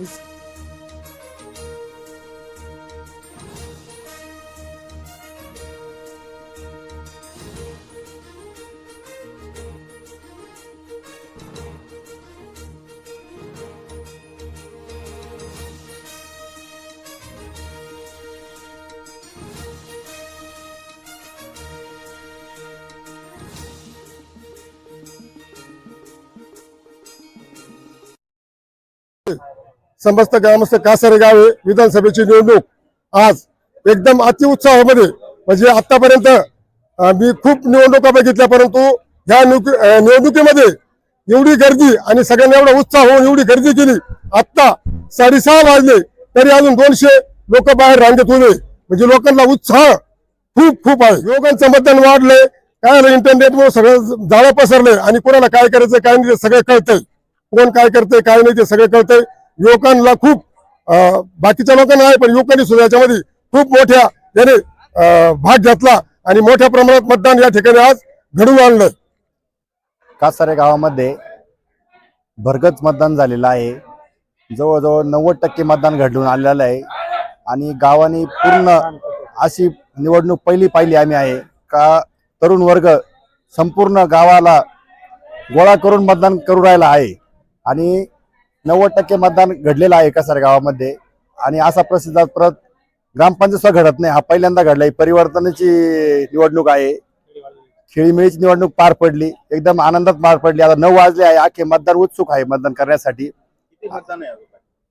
was समस्त ग्रामस्थ कासारे गावे विधानसभेची निवडणूक. आज एकदम अतिउत्साहामध्ये म्हणजे आतापर्यंत मी खूप निवडणुका बघितल्या परंतु ह्या निवडणुकीमध्ये एवढी गर्दी आणि सगळ्यांनी एवढा उत्साह होऊन एवढी गर्दी केली. आत्ता साडेसहा वाजले तरी अजून दोनशे लोक बाहेर रांगेत उभे म्हणजे लोकांना उत्साह खूप खूप आहे. लोकांचं मतदान वाढलंय. काय झालं इंटरनेटमुळे सगळं जाळं पसरलंय आणि कोणाला काय करायचं काय नाही ते सगळं कळतंय. कोण काय करतंय काय नाही ते सगळं कळतंय. युवकांना खूप बाकीच्या लोकांना आहे पण युवकांनी सुद्धा याच्यामध्ये खूप मोठ्या याने भाग घेतला आणि मोठ्या प्रमाणात मतदान या ठिकाणी आज घडून आणलं कासारे गावामध्ये भरगत मतदान झालेलं आहे. जवळजवळ नव्वद टक्के मतदान घडून आलेलं आहे. आणि गावाने पूर्ण अशी निवडणूक पहिली पाहिली आम्ही आहे. का तरुण वर्ग संपूर्ण गावाला गोळा करून मतदान करू राहिला आहे. आणि नव्वद टक्के मतदान घडलेलं आहे कासारे गावामध्ये. आणि असा प्रसिद्ध परत ग्रामपंचायत सुद्धा घडत नाही. हा पहिल्यांदा घडलाय परिवर्तनाची निवडणूक आहे. खेळीमेळीची निवडणूक पार पडली. एकदम आनंदात पार पडली. आता नऊ वाजले आहे. आखे मतदार उत्सुक आहे मतदान करण्यासाठी.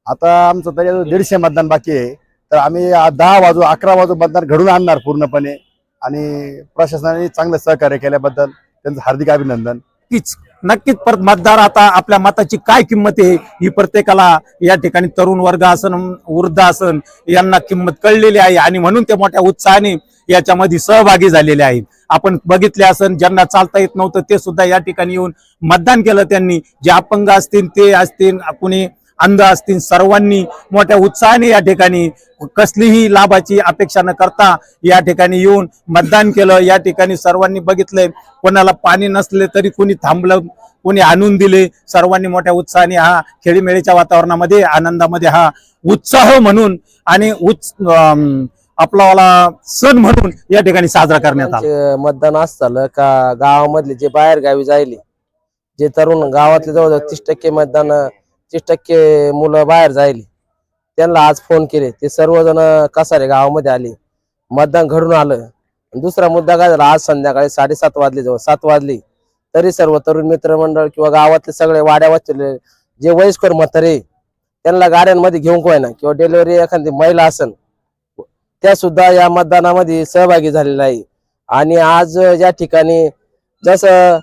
आता आमचं तरी दीडशे मतदान बाकी आहे. तर आम्ही दहा वाजू अकरा वाजू मतदान घडून आणणार पूर्णपणे. आणि प्रशासनाने चांगलं सहकार्य केल्याबद्दल त्यांचं हार्दिक अभिनंदन. नक्कीच नक्कीच परत मतदार आता आपल्या मताची काय किंमत आहे ही प्रत्येकाला या ठिकाणी तरुण वर्ग असन वृद्ध असन यांना किंमत कळलेली आहे आणि म्हणून ते मोठ्या उत्साहाने याच्यामध्ये सहभागी झालेले आहेत. आपण बघितले असन ज्यांना चालता येत नव्हतं ते सुद्धा या ठिकाणी येऊन मतदान केलं त्यांनी. जे अपंग असतील ते असतील कुणी अंध असतील सर्वांनी मोठ्या उत्साहाने या ठिकाणी कसलीही लाभाची अपेक्षा न करता या ठिकाणी येऊन मतदान केलं. या ठिकाणी सर्वांनी बघितलंय. कोणाला पाणी नसले तरी कोणी थांबलं कोणी आणून दिले. सर्वांनी मोठ्या उत्साहाने हा खेळीमेळीच्या वातावरणामध्ये आनंदामध्ये हा उत्साह म्हणून आणि उत्स आपला सण म्हणून या ठिकाणी साजरा करण्यात आला. मतदान असं झालं का गावामधले जे बाहेर गावी जायले जे तरुण गावातले जवळजवळ तीस टक्के मतदान तीस टक्के मुलं बाहेर जायली. त्यांना आज फोन केले. ते सर्वजण कसारे गावामध्ये आले. मतदान घडून आलं. दुसरा मुद्दा काय झाला? आज संध्याकाळी साडेसात वाजले जवळ. सात वाजले. तरी सर्व तरुण मित्रमंडळ किंवा गावातले सगळे वाड्यावाचले जे वयस्कर म्हातारे त्यांना गाड्यांमध्ये घेऊन कोय ना किंवा डिलिव्हरी एखादी महिला असन त्या सुद्धा या मतदानामध्ये सहभागी झालेल्या आहे आणि आज या ठिकाणी जसं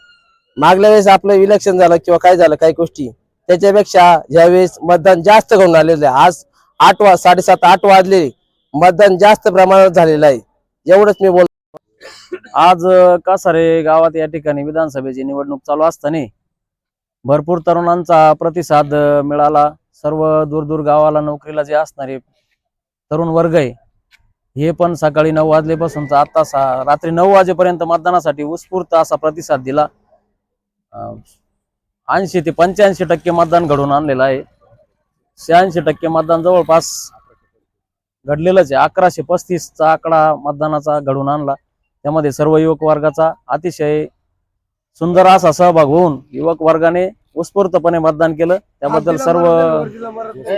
मागल्या वेळेस आपलं इलेक्शन झालं किंवा काय झालं काही गोष्टी त्याच्यापेक्षा यावेळेस मतदान जास्त करून आलेलं आहे आज आठ वा साडेसात आठ वाजले मतदान जास्त प्रमाणात झालेलं आहे. एवढंच मी बोल आज अ, कासारे गावात या ठिकाणी विधानसभेची निवडणूक चालू असताना भरपूर तरुणांचा प्रतिसाद मिळाला. सर्व दूरदूर गावाला नोकरीला जे असणारे तरुण वर्ग आहे हे पण सकाळी नऊ वाजल्यापासूनचा आता सा- रात्री नऊ वाजेपर्यंत मतदानासाठी उत्स्फूर्त असा प्रतिसाद दिला. ऐंशी ते पंच्याऐंशी टक्के मतदान घडून आणलेलं आहे शहाऐंशी टक्के मतदान जवळपास घडलेलंच आहे अकराशे पस्तीसचा आकडा मतदानाचा घडून आणला त्यामध्ये सर्व युवक वर्गाचा अतिशय सुंदर असा सहभाग होऊन युवक वर्गाने उत्स्फूर्तपणे मतदान केलं त्याबद्दल सर्व